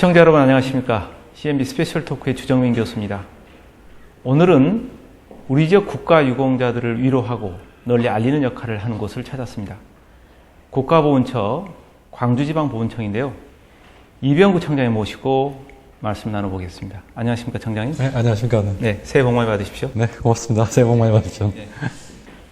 시청자 여러분 안녕하십니까? CNB 스페셜 토크의 주정민 교수입니다. 오늘은 우리 지역 국가 유공자들을 위로하고 널리 알리는 역할을 하는 곳을 찾았습니다. 국가보훈처 광주지방보훈청인데요. 이병구 청장님 모시고 말씀 나눠보겠습니다. 안녕하십니까, 청장님? 네, 안녕하십니까. 네. 네, 새해 복 많이 받으십시오. 네, 고맙습니다. 새해 복 많이 받으십시오.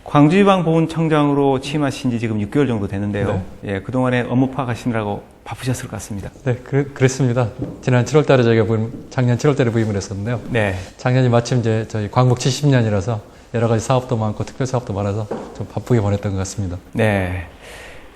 광주지방보훈청장으로 취임하신 지 지금 6개월 정도 되는데요. 예, 그동안에 업무 파악하시느라고 바쁘셨을 것 같습니다. 네, 그, 그랬습니다. 지난 7월 달에 저희가 부임, 작년 7월 달에 부임을 했었는데요. 네, 작년이 마침 이제 저희 광복 70년이라서 여러 가지 사업도 많고 특별 사업도 많아서 좀 바쁘게 보냈던 것 같습니다. 네.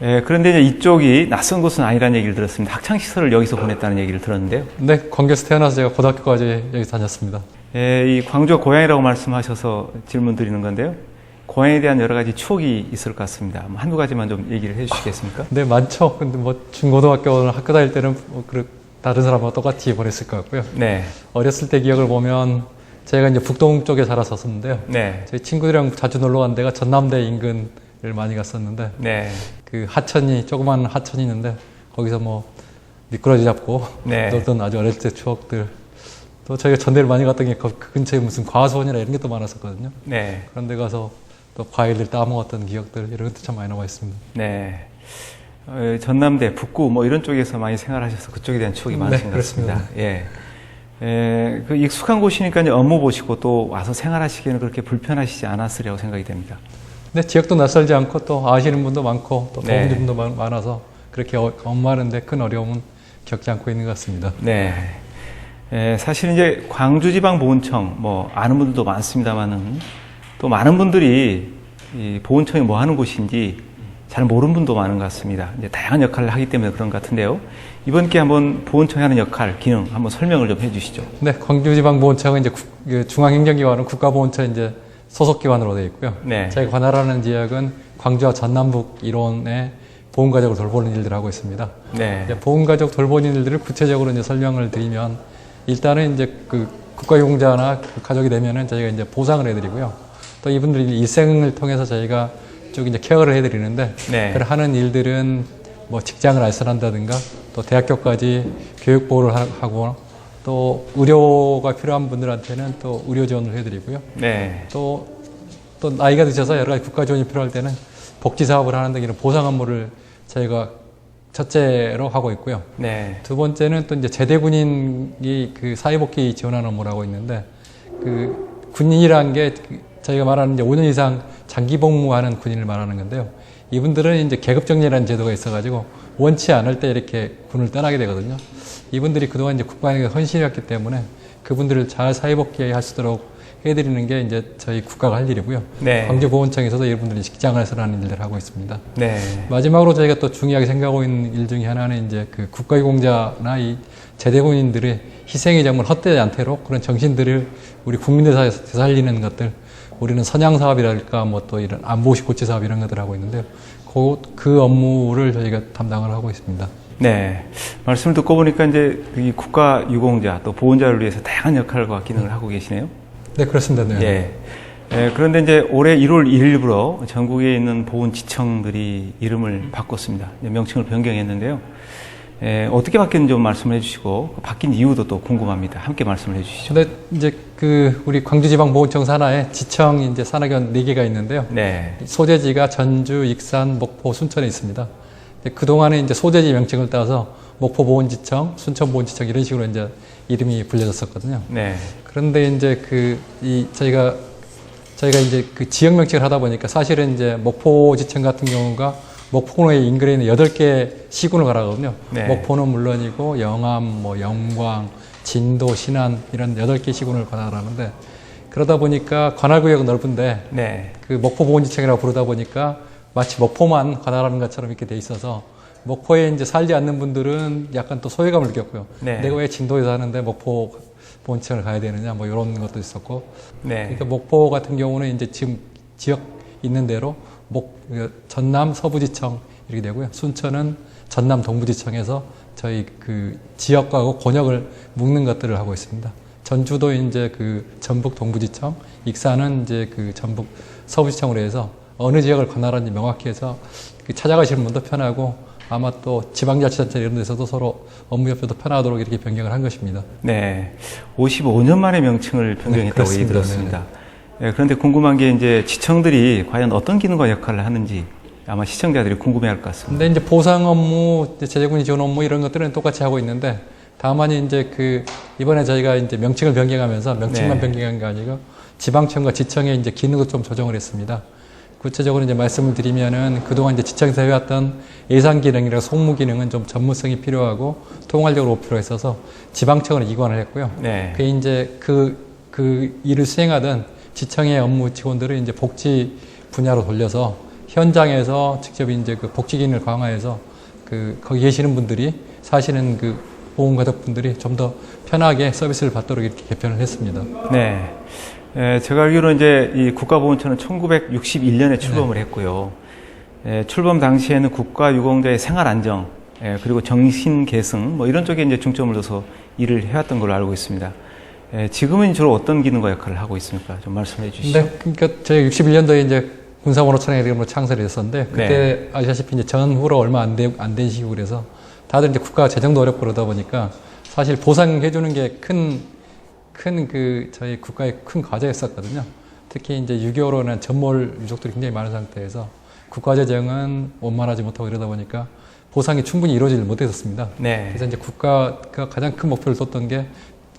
예, 그런데 이제 이쪽이 낯선 곳은 아니라는 얘기를 들었습니다. 학창시설을 여기서 보냈다는 얘기를 들었는데요. 네, 광교에서 태어나서 제가 고등학교까지 여기 다녔습니다. 예, 이 광주가 고향이라고 말씀하셔서 질문 드리는 건데요. 고향에 대한 여러 가지 추억이 있을 것 같습니다. 뭐 한두 가지만 좀 얘기를 해 주시겠습니까? 근데 많죠. 근데 뭐 중고등학교 학교 다닐 때는 뭐 그렇- 다른 사람하고 똑같이 보냈을 것 같고요. 네, 어렸을 때 기억을 보면 제가 이제 북동 쪽에 살았었는데요. 네, 저희 친구들이랑 자주 놀러 간 데가 전남대 인근을 많이 갔었는데 네, 그 하천이 조그만 하천이 있는데 거기서 뭐 미꾸라지 잡고 네. 놀던 아주 어릴 때 추억들 또 저희가 전대를 많이 갔던 게 그 근처에 무슨 과수원이나 이런 게 또 많았었거든요 네, 그런 데 가서 또 과일들 따먹었던 기억들 이런 것도 참 많이 남아 있습니다 네. 어, 전남대, 북구 뭐 이런 쪽에서 많이 생활하셔서 그쪽에 대한 추억이 네, 많으신 것 같습니다. 예. 예, 그 익숙한 곳이니까 업무 보시고 또 와서 생활하시기에는 그렇게 불편하시지 않았으리라고 생각이 됩니다. 근데 지역도 낯설지 않고 또 아시는 분도 많고 또 네. 도움 분도 많- 많아서 그렇게 어- 업무하는데 큰 어려움은 겪지 않고 있는 것 같습니다 네. 예, 사실 이제 광주지방보훈청 뭐 아는 분들도 많습니다만은 또 많은 분들이 이 보훈청이 뭐 하는 곳인지 잘 모르는 분도 많은 것 같습니다. 이제 다양한 역할을 하기 때문에 그런 것 같은데요. 이번 기회에 한번 보훈청이 하는 역할, 기능 한번 설명을 좀 해주시죠. 네 광주지방보훈청은 이제 국- 그 중앙행정기관은 국가보훈처 이제 소속기관으로 되어 있고요 네. 저희가 관할하는 지역은 광주와 전남북 일원의 보훈가족을 돌보는 일들을 하고 있습니다. 네. 보훈가족 돌보는 일들을 구체적으로 이제 설명을 드리면 일단은 이제 그 국가유공자나 그 가족이 되면은 저희가 이제 보상을 해드리고요. 또 이분들이 일생을 통해서 저희가 쭉 이제 케어를 해드리는데 네. 그 하는 일들은 뭐 직장을 알선한다든가 또 대학교까지 교육 보호를 하- 하고 또 의료가 필요한 분들한테는 또 의료 지원을 해드리고요. 네. 또, 또 나이가 드셔서 여러 가지 국가 지원이 필요할 때는 복지 사업을 하는 등 이런 보상 업무를 저희가 첫째로 하고 있고요. 네. 두 번째는 또 이제 제대 군인이 그 사회복귀 지원하는 업무를 하고 있는데 그 군인이라는 게그 저희가 말하는 이제 5년 이상 장기 복무하는 군인을 말하는 건데요. 이분들은 이제 계급 정리라는 제도가 있어가지고 원치 않을 때 이렇게 군을 떠나게 되거든요. 이분들이 그동안 이제 국방에 헌신했기 때문에 그분들을 잘 사회복귀 할 수 있도록 해드리는 게 이제 저희 국가가 할 일이고요. 네. 광주보훈청에서도 이분들이 직장을 선하는 일들을 하고 있습니다. 네. 마지막으로 저희가 또 중요하게 생각하고 있는 일 중에 하나는 이제 그 국가유공자나 이 제대군인들의 희생이 정말 헛되지 않도록 그런 정신들을 우리 국민들 사이에서 되살리는 것들 우리는 선양 사업이랄까 뭐 또 이런 안보식 고치 사업 이런 것들 을 하고 있는데요. 그, 그 업무를 저희가 담당을 하고 있습니다. 네. 말씀을 듣고 보니까 이제 이 국가 유공자 또 보훈자를 위해서 다양한 역할과 기능을 하고 계시네요. 네, 그렇습니다. 네. 예. 예, 그런데 이제 올해 1월 1일부로 전국에 있는 보훈지청들이 이름을 바꿨습니다. 명칭을 변경했는데요. 예, 어떻게 바뀌었는지 좀 말씀을 해주시고 바뀐 이유도 또 궁금합니다. 함께 말씀을 해주시죠. 근데 이제 그 우리 광주지방보훈청 산하에 지청 이제 산하견 4개가 있는데요. 네. 소재지가 전주, 익산, 목포, 순천에 있습니다. 근데 그동안에 이제 소재지 명칭을 따서 목포 보훈지청, 순천 보훈지청 이런 식으로 이제 이름이 불려졌었거든요. 네. 그런데 이제 그 이 저희가 저희가 이제 그 지역 명칭을 하다 보니까 사실은 이제 목포 지청 같은 경우가 목포의 인근에 있는 여덟 개 시군을 가라거든요. 네. 목포는 물론이고 영암, 뭐 영광, 진도, 신안 이런 여덟 개 시군을 관할하는데 그러다 보니까 관할 구역은 넓은데 네. 그 목포 보훈지청이라고 부르다 보니까 마치 목포만 관할하는 것처럼 이렇게 돼 있어서 목포에 이제 살지 않는 분들은 약간 또 소외감을 느꼈고요. 네. 내가 왜 진도에 사는데 목포 보훈지청을 가야 되느냐 뭐 이런 것도 있었고 네. 그러니까 목포 같은 경우는 이제 지금 지역 있는 대로 목 전남 서부지청 이렇게 되고요. 순천은 전남 동부지청에서 저희 그 지역하고 권역을 묶는 것들을 하고 있습니다. 전주도 이제 그 전북 동부지청, 익산은 이제 그 전북 서부지청으로 해서 어느 지역을 관할하는지 명확히 해서 그 찾아가시는 분도 편하고 아마 또 지방자치단체 이런 데서도 서로 업무 협조도 편하도록 이렇게 변경을 한 것입니다. 네. 55년 만에 명칭을 변경했다고 네, 얘기. 들었습니다. 예, 그런데 궁금한 게 이제 지청들이 과연 어떤 기능과 역할을 하는지 아마 시청자들이 궁금해할 것 같습니다. 근데 이제 보상 업무, 이제 재정군이 지원 업무 이런 것들은 똑같이 하고 있는데 다만 이제 그 이번에 저희가 이제 명칭을 변경하면서 명칭만 네. 변경한 게 아니고 지방청과 지청의 이제 기능도 좀 조정을 했습니다. 구체적으로 이제 말씀을 드리면은 그동안 이제 지청에서 해왔던 예산 기능이랑 송무 기능은 좀 전문성이 필요하고 통괄적으로 필요했어서 지방청으로 이관을 했고요. 네. 그 이제 그, 그 일을 수행하던 지청의 업무 직원들을 이제 복지 분야로 돌려서 현장에서 직접 이제 그 복지 기능을 강화해서 그 거기 계시는 분들이 사시는 그 보험 가족 분들이 좀 더 편하게 서비스를 받도록 이렇게 개편을 했습니다. 네. 에, 제가 알기로 이제 이 국가보훈처는 1961년에 출범을 했고요. 에, 출범 당시에는 국가유공자의 생활 안정, 에, 그리고 정신 계승, 뭐 이런 쪽에 이제 중점을 둬서 일을 해왔던 걸로 알고 있습니다. 에, 지금은 주로 어떤 기능과 역할을 하고 있습니까? 좀 말씀해 주시죠. 근데 그러니까 저희 61년도에 이제 군사번호청이 이름으로 창설이 됐었는데 그때 네. 아시다시피 이제 전후로 얼마 안된 안 된 시기고 그래서 다들 이제 국가 재정도 어렵고 그러다 보니까 사실 보상해 주는 게 큰 큰 그 저희 국가의 큰 과제였었거든요. 특히 이제 6.25로는 전몰 유족들이 굉장히 많은 상태에서 국가 재정은 원만하지 못하고 이러다 보니까 보상이 충분히 이루어지지 못했었습니다. 네. 그래서 이제 국가가 가장 큰 목표를 뒀던 게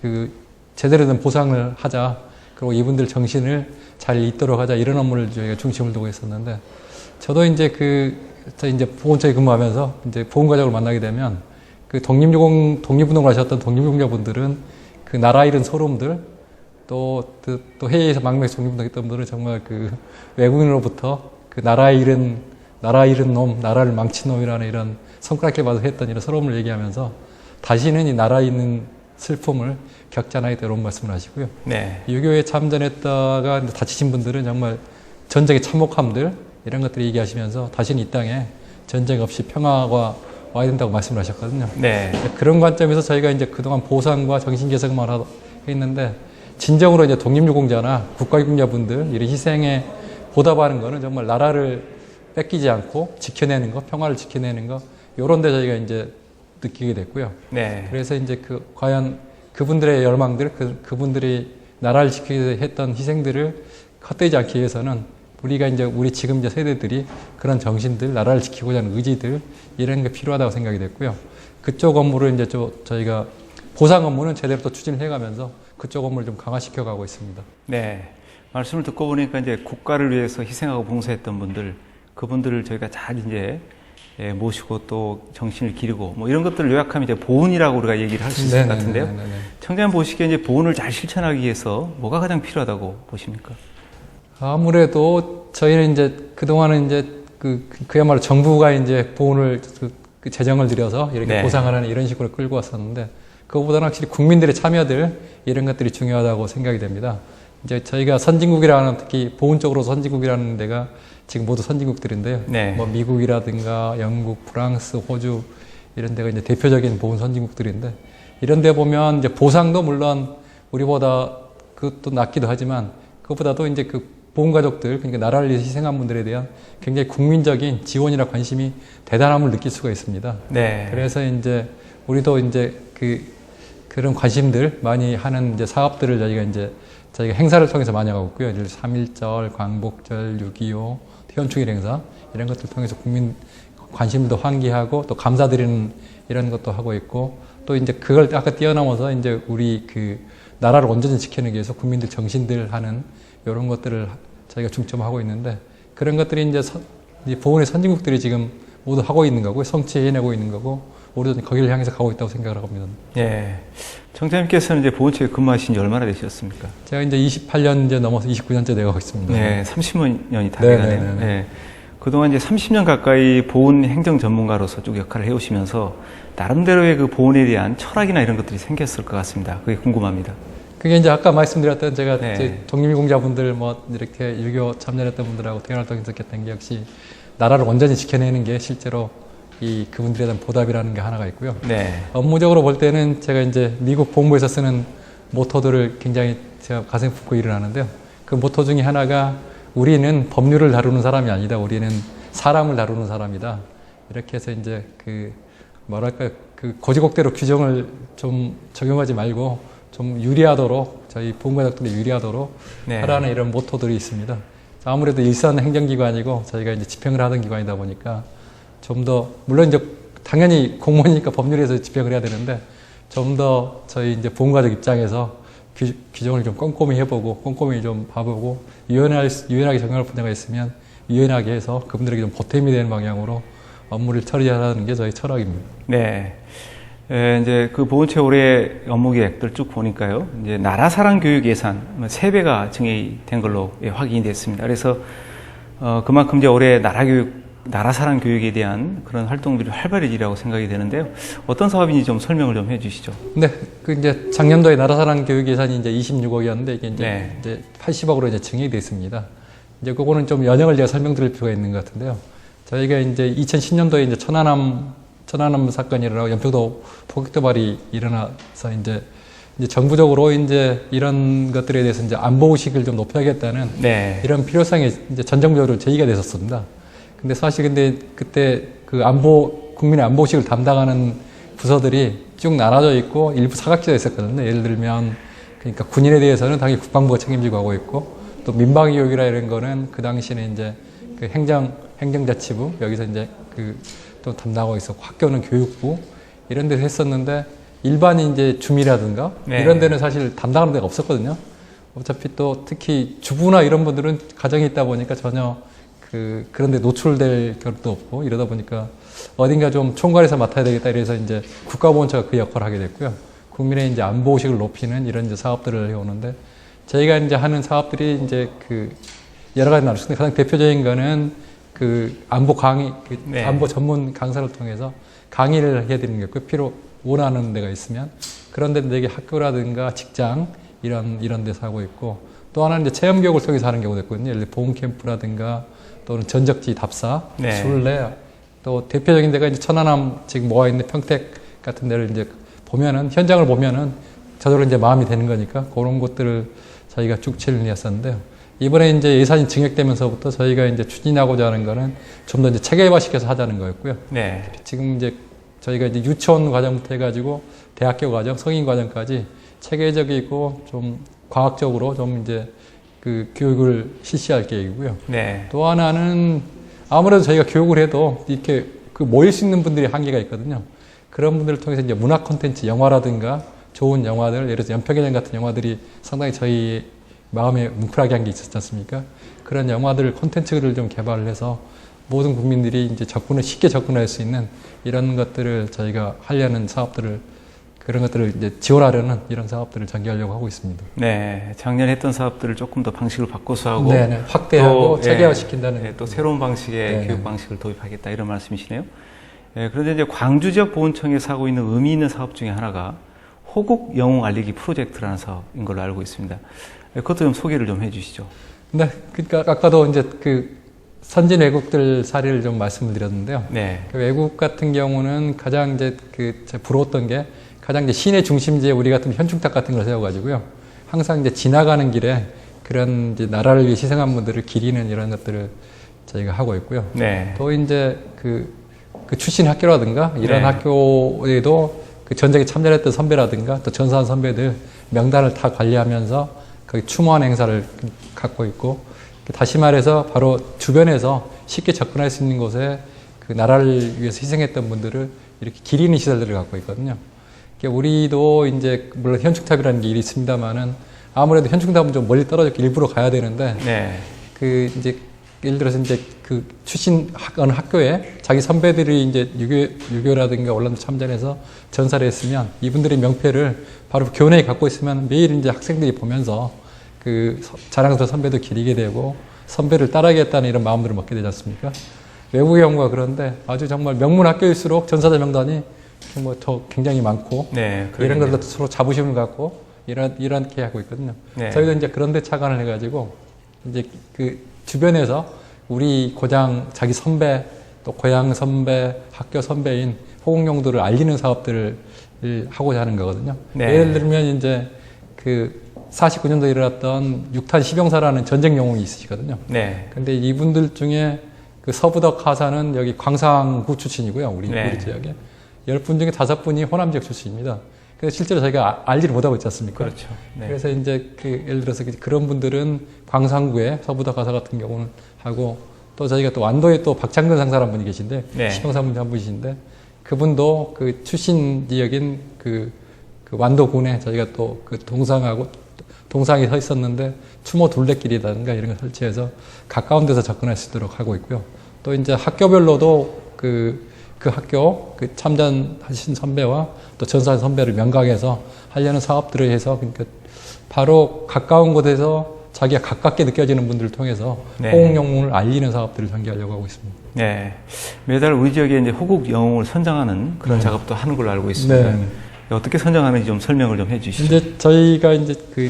그 제대로 된 보상을 하자. 그리고 이분들 정신을 잘 잇도록 하자. 이런 업무를 저희가 중심을 두고 있었는데 저도 이제 그, 저 이제 보건처에 근무하면서 이제 보건가족을 만나게 되면 그 독립유공, 독립운동을 하셨던 독립유공자분들은 그 나라 잃은 소름들 또, 또, 또 해외에서 망명해서 독립운동 했던 분들은 정말 그 외국인으로부터 그 나라 잃은, 나라 잃은 놈, 나라를 망친 놈이라는 이런 손가락질 받아 했던 이런 서러움을 얘기하면서 다시는 이 나라 있는 슬픔을 않아야 되는 말씀을 하시고요. 네. 유교에 참전했다가 다치신 분들은 정말 전쟁의 참혹함들 이런 것들을 얘기하시면서 다시는 이 땅에 전쟁 없이 평화가 와야 된다고 말씀을 하셨거든요. 네. 그런 관점에서 저희가 이제 그동안 보상과 정신 개선만 하고 했는데 진정으로 이제 독립유공자나 국가유공자분들 이런 희생에 보답하는 거는 정말 나라를 뺏기지 않고 지켜내는 거, 평화를 지켜내는 거 요런 데 저희가 이제 느끼게 됐고요. 네. 그래서 이제 그 과연 그분들의 열망들, 그, 그분들이 나라를 지키기 위해 했던 희생들을 헛되지 않기 위해서는 우리가 이제 우리 지금 이제 세대들이 그런 정신들, 나라를 지키고자 하는 의지들 이런 게 필요하다고 생각이 됐고요. 그쪽 업무를 이제 저, 저희가 보상 업무는 제대로 또 추진을 해가면서 그쪽 업무를 좀 강화시켜 가고 있습니다. 네. 말씀을 듣고 보니까 이제 국가를 위해서 희생하고 봉사했던 분들, 그분들을 저희가 잘 이제 예, 모시고 또 정신을 기르고 뭐 이런 것들을 요약하면 이제 보훈이라고 우리가 얘기를 할 수 있을 것 같은데요. 청자님 보시기에 이제 보훈을 잘 실천하기 위해서 뭐가 가장 필요하다고 보십니까? 아무래도 저희는 이제 그동안은 이제 그, 그- 그야말로 정부가 이제 보훈을 그, 그 재정을 들여서 이렇게 네. 보상하는 이런 식으로 끌고 왔었는데 그거보다는 확실히 국민들의 참여들 이런 것들이 중요하다고 생각이 됩니다. 이제 저희가 선진국이라는 특히 보훈 쪽으로 선진국이라는 데가 지금 모두 선진국들인데요. 네. 뭐 미국이라든가 영국, 프랑스, 호주 이런 데가 이제 대표적인 보훈 선진국들인데 이런 데 보면 이제 보상도 물론 우리보다 그것도 낮기도 하지만 그것보다도 이제 그 보훈 가족들 그러니까 나라를 위해서 희생한 분들에 대한 굉장히 국민적인 지원이나 관심이 대단함을 느낄 수가 있습니다. 네. 그래서 이제 우리도 이제 그 그런 관심들 많이 하는 이제 사업들을 저희가 이제 저희가 행사를 통해서 많이 하고 있고요. 예를 들어 3.1절, 광복절, 6.25, 현충일 행사 이런 것들 통해서 국민 관심도 환기하고 또 감사드리는 이런 것도 하고 있고 또 이제 그걸 아까 뛰어넘어서 이제 우리 그 나라를 온전히 지켜내기 위해서 국민들 정신들 하는 이런 것들을 저희가 중점하고 있는데 그런 것들이 이제 보훈의 선진국들이 지금 모두 하고 있는 거고 성취해내고 있는 거고 우리도 거기를 향해서 가고 있다고 생각을 합니다. 예. 청자님께서는 이제 보훈처에 근무하신 지 얼마나 되셨습니까? 제가 이제 28년 이제 넘어서 29년째 되고 있습니다. 네, 30년이 다 네, 돼가네요. 네, 네. 네. 그동안 이제 30년 가까이 보훈 행정 전문가로서 쭉 역할을 해오시면서 나름대로의 그 보훈에 대한 철학이나 이런 것들이 생겼을 것 같습니다. 그게 궁금합니다. 그게 이제 아까 말씀드렸던 제가 네. 독립유공자분들 뭐 이렇게 유교 참전했던 분들하고 대화활동에서 겪었던 게 역시 나라를 온전히 지켜내는 게 실제로 이 그분들에 대한 보답이라는 게 하나가 있고요. 네. 업무적으로 볼 때는 제가 이제 미국 본부에서 쓰는 모토들을 굉장히 제가 가슴 품고 일을 하는데요. 그 모토 중에 하나가 우리는 법률을 다루는 사람이 아니다. 우리는 사람을 다루는 사람이다. 이렇게 해서 이제 그 뭐랄까 그 고지곡대로 규정을 좀 적용하지 말고 좀 유리하도록 저희 보험가족들이 유리하도록 네. 하라는 이런 모토들이 있습니다. 아무래도 일선 행정기관이고 저희가 이제 집행을 하던 기관이다 보니까 좀 더 물론 이제 당연히 공무원이니까 법률에서 집행을 해야 되는데 좀 더 저희 이제 보험가족 입장에서 규, 규정을 좀 꼼꼼히 해보고 꼼꼼히 좀 봐보고 유연할, 수- 유연하게 적용할 분야가 있으면 유연하게 해서 그분들에게 좀 보탬이 되는 방향으로 업무를 처리하라는 게 저희 철학입니다. 네. 에, 이제 그 보훈처 올해 업무 계획들 쭉 보니까요. 이제 나라 사랑 교육 예산 뭐세 배가 증액된 걸로 예, 확인이 됐습니다. 그래서 어, 그만큼 이제 올해 나라 교육, 나라 사랑 교육에 대한 그런 활동들이 활발해지라고 생각이 되는데요. 어떤 사업인지 좀 설명을 좀 해주시죠. 네, 그 이제 작년도에 나라사랑 교육 예산이 이제 26억이었는데 이게 이제, 네. 이제 80억으로 이제 증액이 됐습니다. 이제 그거는 좀 연역을 제가 설명드릴 필요가 있는 것 같은데요. 저희가 이제 2010년도에 이제 천안함 천안함 사건이 일어나고 연평도 포격 도발이 일어나서 이제 이제 정부적으로 이제 이런 것들에 대해서 이제 안보 의식을 좀 높여야겠다는 네. 이런 필요성이 이제 전 정부적으로 제의가 됐었습니다. 근데 사실 근데 그때 그 안보 국민의 안보 의식을 담당하는 부서들이 쭉 나눠져 있고 일부 사각지가 있었거든요. 예를 들면 그러니까 군인에 대해서는 당연히 국방부가 책임지고 하고 있고 또 민방위교육이라 이런 거는 그 당시에는 이제 그 행정 행정자치부 여기서 이제 그 또 담당하고 있었고 학교는 교육부 이런 데서 했었는데 일반인 이제 주미라든가 네. 이런 데는 사실 담당하는 데가 없었거든요. 어차피 또 특히 주부나 이런 분들은 가정이 있다 보니까 전혀 그 그런데 노출될 것도 없고 이러다 보니까 어딘가 좀 총괄해서 맡아야 되겠다 이래서 이제 국가보훈처가 그 역할을 하게 됐고요. 국민의 이제 안보 의식을 높이는 이런 이제 사업들을 해오는데 저희가 이제 하는 사업들이 이제 그 여러 가지 나올 수 있는데 가장 대표적인 거는 그 안보 강의, 그 네. 안보 전문 강사를 통해서 강의를 해드리는 게그 필요 원하는 데가 있으면 그런 데는 되게 학교라든가 직장 이런 이런 데서 하고 있고 또 하나는 이제 체험 교육을 통해서 하는 경우도 있거든요. 예를 들어 보험 캠프라든가 또는 전적지 답사, 네. 술래 또 대표적인 데가 이제 천안함 지금 모아 있는 평택 같은 데를 이제 보면은 현장을 보면은 저절로 이제 마음이 되는 거니까 그런 것들을 저희가 쭉 진행했었는데요. 이번에 이제 예산이 증액되면서부터 저희가 이제 추진하고자 하는 거는 좀 더 이제 체계화시켜서 하자는 거였고요. 네. 지금 이제 저희가 이제 유치원 과정부터 해가지고 대학교 과정, 성인 과정까지 체계적이고 좀 과학적으로 좀 이제 그 교육을 실시할 계획이고요. 네. 또 하나는 아무래도 저희가 교육을 해도 이렇게 그 모일 수 있는 분들이 한계가 있거든요. 그런 분들을 통해서 이제 문화 콘텐츠, 영화라든가 좋은 영화들, 예를 들어서 연평해전 같은 영화들이 상당히 저희 마음에 뭉클하게 한 게 있었지 않습니까? 그런 영화들 콘텐츠를 좀 개발을 해서 모든 국민들이 이제 접근을 쉽게 접근할 수 있는 이런 것들을 저희가 하려는 사업들을 그런 것들을 이제 지원하려는 이런 사업들을 전개하려고 하고 있습니다. 네. 작년 했던 사업들을 조금 더 방식을 바꿔서 하고 네네. 확대하고 또, 체계화시킨다는 예, 또 새로운 방식의 네. 교육 방식을 도입하겠다 이런 말씀이시네요. 예, 그런데 이제 광주 지역 보훈청에서 하고 있는 의미 있는 사업 중에 하나가 호국 영웅 알리기 프로젝트라는 사업인 걸로 알고 있습니다. 예, 그것도 좀 소개를 좀 해주시죠. 네, 그러니까 아까도 이제 그 선진 외국들 사례를 좀 말씀을 드렸는데요. 네. 그 외국 같은 경우는 가장 이제 그 부러웠던 게 가장 이제 시내 중심지에 우리 같은 현충탑 같은 걸 세워가지고요. 항상 이제 지나가는 길에 그런 이제 나라를 위해 희생한 분들을 기리는 이런 것들을 저희가 하고 있고요. 네. 또 이제 그, 그 출신 학교라든가 이런 네. 학교에도 그 전쟁에 참여했던 선배라든가 또 전사한 선배들 명단을 다 관리하면서 거기 추모하는 행사를 갖고 있고 다시 말해서 바로 주변에서 쉽게 접근할 수 있는 곳에 그 나라를 위해서 희생했던 분들을 이렇게 기리는 시설들을 갖고 있거든요. 우리도 이제 물론 현충탑이라는 게 일이 있습니다만은 아무래도 현충탑은 좀 멀리 떨어져 일부러 가야 되는데 네. 그 이제 예를 들어서 이제 그 출신 학, 어느 학교에 자기 선배들이 이제 유교, 유교라든가 원란도 참전해서 전사를 했으면 이분들의 명패를 바로 교내에 갖고 있으면 매일 이제 학생들이 보면서 그 서- 자랑스러운 선배도 기리게 되고 선배를 따라하겠다는 이런 마음들을 먹게 되지 않습니까? 외국의 경우가 그런데 아주 정말 명문 학교일수록 전사자 명단이 정말 더 굉장히 많고 네. 이런. 것도 서로 자부심을 갖고 이런 이렇게 하고 있거든요. 네. 저희도 이제 그런데 착안을 해가지고 이제 그 주변에서 우리 고장 자기 선배 또 고향 선배 학교 선배인 호국용들을 알리는 사업들을 하고자 하는 거거든요. 네. 예를 들면 이제 그 49년도에 일어났던 육탄 시병사라는 전쟁 영웅이 있으시거든요. 네. 근데 이분들 중에 그 서부덕 하사는 여기 광상구 출신이고요. 우리 네. 우리 지역에 열분 중에 다섯 분이 호남 지역 출신입니다. 그래서 실제로 저희가 아- 알지를 못하고 있지 않습니까? 그렇죠. 네. 그래서 이제 그 예를 들어서 그런 분들은 광상구에 서부덕 하사 같은 경우는 하고 또 저희가 또 완도에 또 박창근 상사라는 분이 계신데 네. 시청사분이 한 분이신데 그분도 그 출신 지역인 그, 그 완도군에 저희가 또 그 동상하고 동상이 서 있었는데 추모 둘레길이라든가 이런 걸 설치해서 가까운 데서 접근할 수 있도록 하고 있고요. 또 이제 학교별로도 그, 그 학교 그 참전하신 선배와 또 전사한 선배를 명강해서 하려는 사업들을 해서 그러니까 바로 가까운 곳에서 자기가 가깝게 느껴지는 분들을 통해서 네. 호국 영웅을 알리는 사업들을 전개하려고 하고 있습니다. 네. 매달 우리 지역에 이제 호국 영웅을 선정하는 그런 네. 작업도 하는 걸로 알고 있습니다. 네. 어떻게 선정하는지 좀 설명을 좀 해주시죠. 이제 저희가 이제 그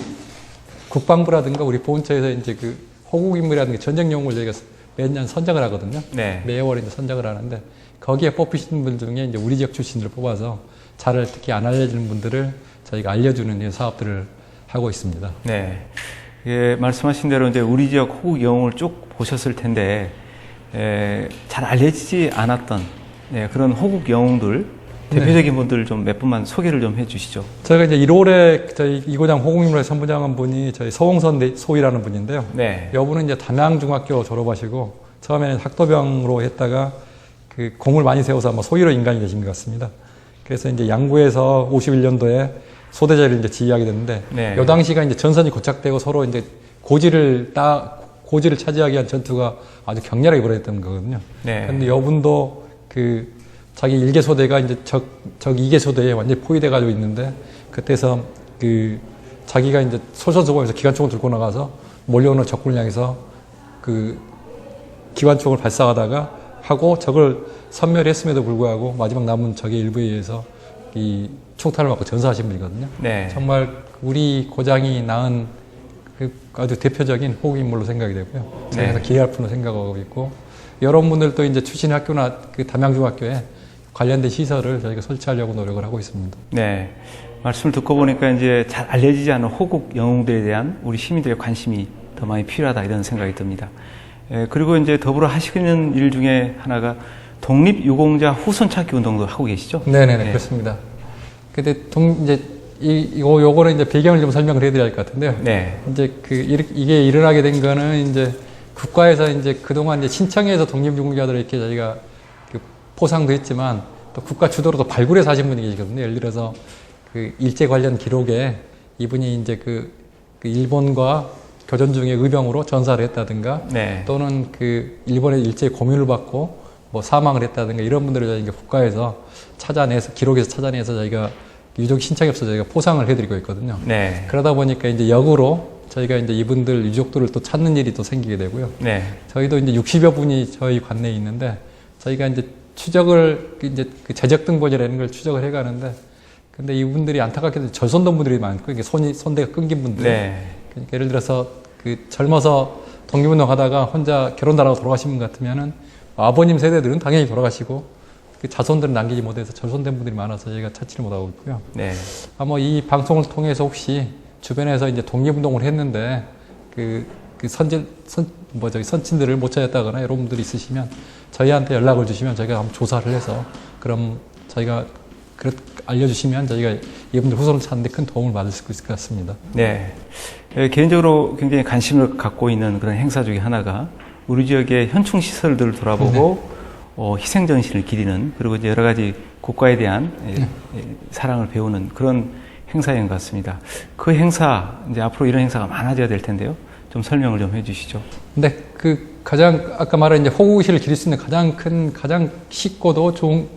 국방부라든가 우리 보훈처에서 이제 그 호국 인물이라든가 전쟁 영웅을 저희가 매년 선정을 하거든요. 네. 매월 이제 선정을 하는데 거기에 뽑히신 분 중에 이제 우리 지역 출신들을 뽑아서 잘 특히 안 알려지는 분들을 저희가 알려주는 사업들을 하고 있습니다. 네. 예, 말씀하신 대로 이제 우리 지역 호국 영웅을 쭉 보셨을 텐데 에, 잘 알려지지 않았던 예, 그런 호국 영웅들 대표적인 분들 좀 몇 분만 소개를 좀 해주시죠. 저희가 이제 1월에 저희 이고장 호국인물의 선부장한 분이 저희 서홍선 대- 소위라는 분인데요. 네. 여분은 이제 담양중학교 졸업하시고 처음에는 학도병으로 했다가 그 공을 많이 세워서 아마 소위로 인간이 되신 것 같습니다. 그래서 이제 양구에서 51년도에 소대제를 이제 지휘하게 됐는데 네. 요 당시가 이제 전선이 고착되고 서로 이제 고지를 따 고지를 차지하기 위한 전투가 아주 격렬하게 벌어졌던 거거든요. 네. 근데 여분도 그 자기 일개 소대가 이제 적, 적 2개 소대에 완전히 포위돼 가지고 있는데 그때서 그 자기가 이제 솔선수범해서 기관총을 들고 나가서 몰려오는 적군을 향해서 그 기관총을 발사하다가 하고 적을 선멸 했음에도 불구하고 마지막 남은 적의 일부에 의해서 이 총탄을 맞고 전사하신 분이거든요. 네. 정말 우리 고장이 낳은 그 아주 대표적인 호국 인물로 생각이 되고요. 그래서 네. 기회할 분으로 생각하고 있고 여러분들도 이제 출신 학교나 그 담양중학교에 관련된 시설을 저희가 설치하려고 노력을 하고 있습니다. 네. 말씀을 듣고 보니까 이제 잘 알려지지 않은 호국 영웅들에 대한 우리 시민들의 관심이 더 많이 필요하다 이런 생각이 듭니다. 예, 그리고 이제 더불어 하시는 일 중에 하나가 독립 유공자 후손 찾기 운동도 하고 계시죠? 네네네 네. 그렇습니다. 근데 동 이제 이 이거 요거는 이제 배경을 좀 설명을 해드려야 할 것 같은데요. 네. 이제 그 이게 일어나게 된 거는 이제 국가에서 이제 그동안 이제 신청해서 독립유공자들을 이렇게 저희가 그 포상도 했지만 또 국가 주도로 또 발굴해서 하신 분이 계시거든요. 예를 들어서 그 일제 관련 기록에 이분이 이제 그, 그 일본과 교전 중에 의병으로 전사를 했다든가 네. 또는 그 일본의 일제 고민을 받고 뭐 사망을 했다든가 이런 분들을 저희가 국가에서 찾아내서 기록에서 찾아내서 저희가 유족 신청이 없어 저희가 포상을 해드리고 있거든요. 네. 그러다 보니까 이제 역으로 저희가 이제 이분들 유족들을 또 찾는 일이 또 생기게 되고요. 네. 저희도 이제 60여 분이 저희 관내에 있는데 저희가 이제 추적을 그 이제 그 재적 등본이라는 걸 추적을 해가는데 근데 이분들이 안타깝게도 절손동 분들이 많고 이게 손이 손대가 끊긴 분들. 네. 그러니까 예를 들어서 그 젊어서 독립운동 하다가 혼자 결혼 다하고 돌아가신 분 같으면은 아버님 세대들은 당연히 돌아가시고 그 자손들은 남기지 못해서 절손된 분들이 많아서 저희가 찾지를 못하고 있고요. 네. 아마 이 방송을 통해서 혹시 주변에서 이제 독립운동을 했는데 그, 그 선진, 선, 뭐 저기 선친들을 못 찾았다거나 이런 분들이 있으시면 저희한테 연락을 주시면 저희가 한번 조사를 해서 그럼 저희가 그렇 알려주시면 저희가 이분들 후손을 찾는데 큰 도움을 받을 수 있을 것 같습니다. 네. 예, 개인적으로 굉장히 관심을 갖고 있는 그런 행사 중에 하나가 우리 지역의 현충 시설들을 돌아보고 어, 희생 전신을 기리는 그리고 이제 여러 가지 국가에 대한 예, 예, 사랑을 배우는 그런 행사인 것 같습니다. 그 행사 이제 앞으로 이런 행사가 많아져야 될 텐데요. 좀 설명을 좀 해주시죠. 근데 그 가장 아까 말한 이제 호구시를 기릴 수 있는 가장 큰 가장 쉽고도 좋은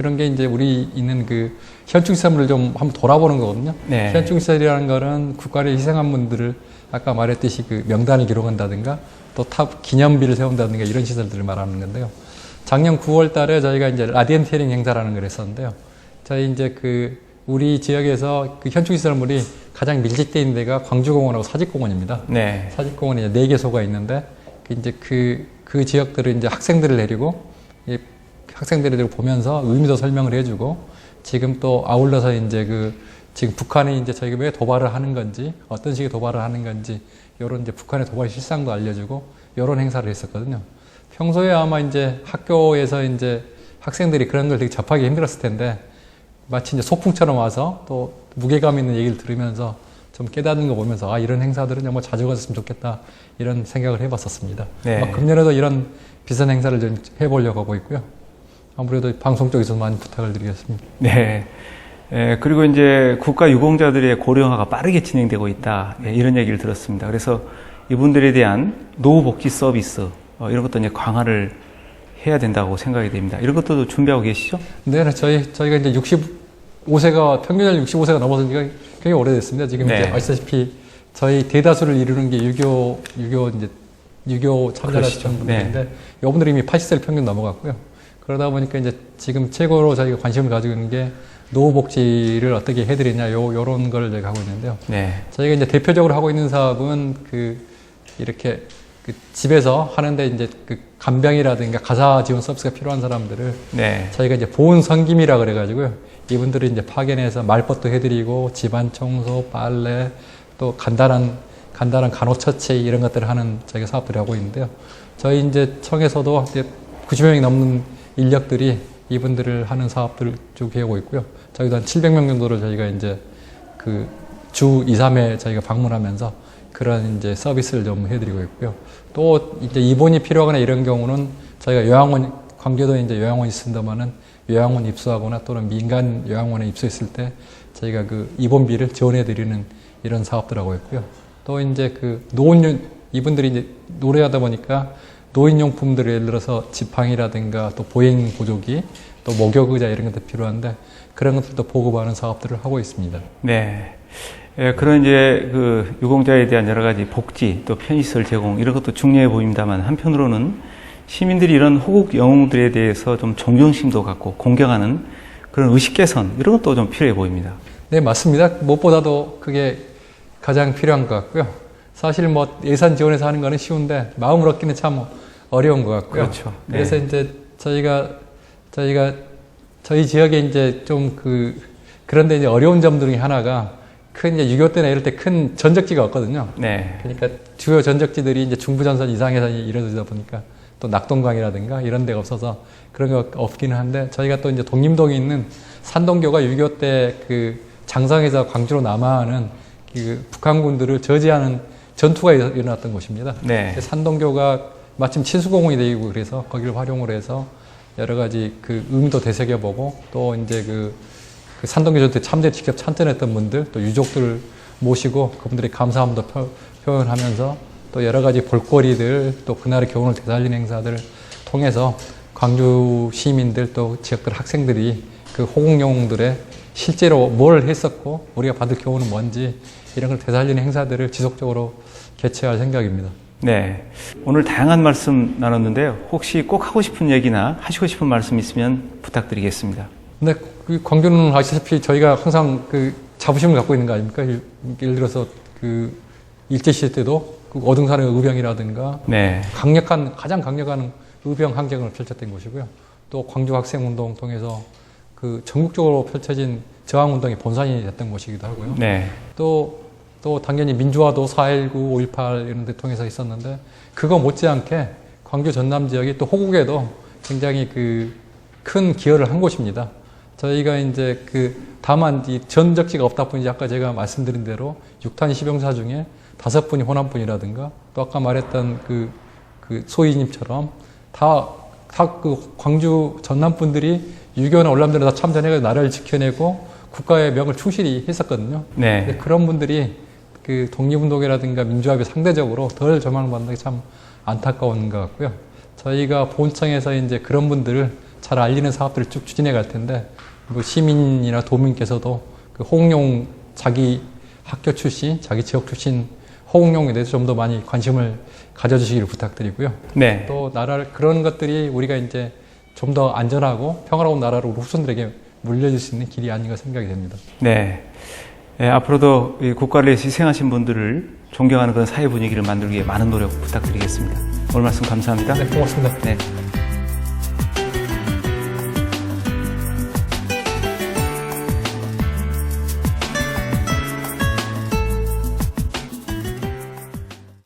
그런 게 이제 우리 있는 그 현충시설을 좀 한번 돌아보는 거거든요. 네. 현충시설이라는 거는 국가를 희생한 분들을 아까 말했듯이 그 명단을 기록한다든가 또 탑 기념비를 세운다든가 이런 시설들을 말하는 건데요. 작년 9월 달에 저희가 이제 라디언티어링 행사라는 걸 했었는데요. 저희 이제 그 우리 지역에서 그 현충시설물이 가장 밀집되어 있는 데가 광주공원하고 사직공원입니다. 네. 사직공원에 이제 네 개소가 있는데 그 이제 그, 그 지역들을 이제 학생들을 데리고 이 학생들을 보면서 의미도 설명을 해주고 지금 또 아울러서 이제 그 지금 북한이 이제 저희가 왜 도발을 하는 건지 어떤 식의 도발을 하는 건지 이런 이제 북한의 도발 실상도 알려주고 이런 행사를 했었거든요. 평소에 아마 이제 학교에서 이제 학생들이 그런 걸 되게 접하기 힘들었을 텐데 마치 이제 소풍처럼 와서 또 무게감 있는 얘기를 들으면서 좀 깨닫는 거 보면서 아 이런 행사들은 정말 자주 가졌으면 좋겠다 이런 생각을 해봤었습니다. 네. 아마 금년에도 이런 비슷한 행사를 좀 해보려고 하고 있고요. 아무래도 방송 쪽에서 많이 부탁을 드리겠습니다. 네. 에, 그리고 이제 국가 유공자들의 고령화가 빠르게 진행되고 있다. 예, 이런 얘기를 들었습니다. 그래서 이분들에 대한 노후 복지 서비스 어, 이런 것도 이제 강화를 해야 된다고 생각이 됩니다. 이런 것도 준비하고 계시죠? 네, 네, 저희 저희가 이제 65세가 평균 연령 65세가 넘어선 지가 굉장히 오래됐습니다. 지금 네. 이제 아시다시피 저희 대다수를 이루는 게 유교 유교 이제 유교 참전하시는 그러시죠. 네. 분들인데 이분들이 이미 80세를 평균 넘어갔고요. 그러다 보니까 이제 지금 최고로 저희가 관심을 가지고 있는 게 노후 복지를 어떻게 해드리냐 요 요런 걸 저희가 하고 있는데요. 네. 저희가 이제 대표적으로 하고 있는 사업은 그 이렇게 그 집에서 하는데 이제 그 간병이라든가 가사 지원 서비스가 필요한 사람들을 네. 저희가 이제 보온 성김이라 그래가지고요. 이분들이 이제 파견해서 말벗도 해드리고 집안 청소, 빨래, 또 간단한 간단한 간호처치 이런 것들을 하는 저희가 사업들을 하고 있는데요. 저희 이제 청에서도 이제 90여 명이 넘는 인력들이 이분들을 하는 사업들을 쭉 해오고 있고요. 저희도 한 700명 정도를 저희가 이제 그 주 2, 3회 저희가 방문하면서 그런 이제 서비스를 좀 해드리고 있고요. 또 이제 입원이 필요하거나 이런 경우는 저희가 요양원, 광교도에 이제 요양원이 있습니다만은 요양원 입소하거나 또는 민간 요양원에 입소했을 때 저희가 그 입원비를 지원해 드리는 이런 사업들 하고 있고요. 또 이제 그 노인, 이분들이 이제 노래하다 보니까 노인용품들을 예를 들어서 지팡이라든가 또 보행 보조기 또 목욕 의자 이런 것들 필요한데 그런 것들도 보급하는 사업들을 하고 있습니다. 네. 예, 그런 이제 그 유공자에 대한 여러 가지 복지 또 편의시설 제공 이런 것도 중요해 보입니다만 한편으로는 시민들이 이런 호국 영웅들에 대해서 좀 존경심도 갖고 공경하는 그런 의식 개선 이런 것도 좀 필요해 보입니다. 네, 맞습니다. 무엇보다도 그게 가장 필요한 것 같고요. 사실 뭐 예산 지원해서 하는 거는 쉬운데 마음을 얻기는 참 어려운 것 같고요. 그렇죠. 네. 그래서 이제 저희가 저희가 저희 지역에 이제 좀 그 그런데 이제 어려운 점 중에 하나가 큰 이제 6.25 때나 이럴 때 큰 전적지가 없거든요. 네. 그러니까 주요 전적지들이 이제 중부전선 이상에서 이루어지다 보니까 또 낙동강이라든가 이런 데가 없어서 그런 거 없기는 한데 저희가 또 이제 동림동에 있는 산동교가 6.25 때 그 장성에서 광주로 남하하는 그 북한군들을 저지하는 전투가 일- 일어났던 곳입니다. 네. 산동교가 마침 친수공원이 되고 그래서 거기를 활용을 해서 여러 가지 그 의미도 되새겨보고 또 이제 그, 그 산동교 전투에 참대 직접 참전했던 분들 또 유족들 모시고 그분들의 감사함도 표, 표현하면서 또 여러 가지 볼거리들 또 그날의 교훈을 되살리는 행사들을 통해서 광주 시민들 또 지역들 학생들이 그 호국 영웅들의 실제로 뭘 했었고 우리가 받을 교훈은 뭔지 이런 걸 되살리는 행사들을 지속적으로 개최할 생각입니다. 네. 오늘 다양한 말씀 나눴는데요. 혹시 꼭 하고 싶은 얘기나 하시고 싶은 말씀 있으면 부탁드리겠습니다. 근데 그 광주는 아시다시피 저희가 항상 그 자부심을 갖고 있는 거 아닙니까? 일- 예를 들어서 그 일제시대 때도 그 어등산의 의병이라든가 네. 강력한 가장 강력한 의병 항쟁을 펼쳤던 곳이고요. 또 광주 학생 운동 통해서 그 전국적으로 펼쳐진 저항 운동의 본산이 됐던 곳이기도 하고요. 네. 또, 또 당연히 민주화도 4.19, 5.18 이런 데 통해서 있었는데 그거 못지않게 광주 전남 지역이 또 호국에도 굉장히 그 큰 기여를 한 곳입니다. 저희가 이제 그 다만 이 전적지가 없다 보니 아까 제가 말씀드린 대로 육탄 시병사 중에 다섯 분이 호남분이라든가 또 아까 말했던 그, 그 소희님처럼 다, 다 그 광주 전남 분들이 유교나 월남전에 다 참전해서 나라를 지켜내고 국가의 명을 충실히 했었거든요. 네. 그런 분들이 그 독립운동이라든가 민주화에 상대적으로 덜 조망받는 게 참 안타까운 것 같고요. 저희가 본청에서 이제 그런 분들을 잘 알리는 사업들을 쭉 추진해 갈 텐데, 뭐 시민이나 도민께서도 그 호응용 자기 학교 출신, 자기 지역 출신 호응용에 대해서 좀 더 많이 관심을 가져주시기를 부탁드리고요. 네. 또 나라를 그런 것들이 우리가 이제 좀 더 안전하고 평화로운 나라로 우리 후손들에게 물려줄 수 있는 길이 아닌가 생각이 됩니다. 네. 예, 앞으로도 이 국가를 위해서 희생하신 분들을 존경하는 그런 사회 분위기를 만들기 위해 많은 노력 부탁드리겠습니다. 오늘 말씀 감사합니다. 네, 고맙습니다. 네.